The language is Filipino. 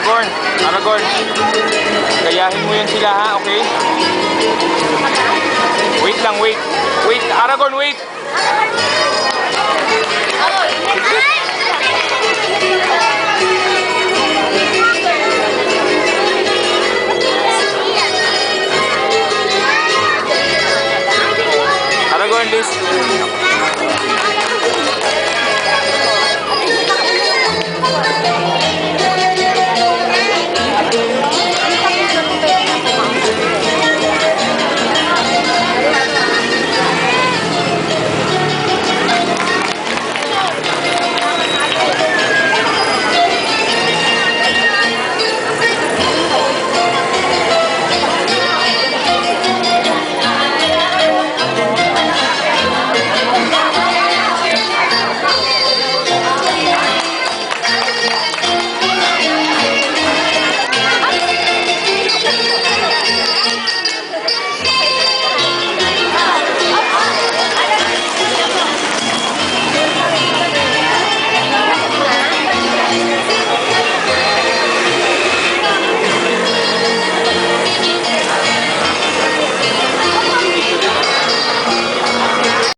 Aragorn, Aragorn. Gayahin mo yan sila ha, okay? Wait lang, wait. Wait, Aragorn, wait. Aragorn, please.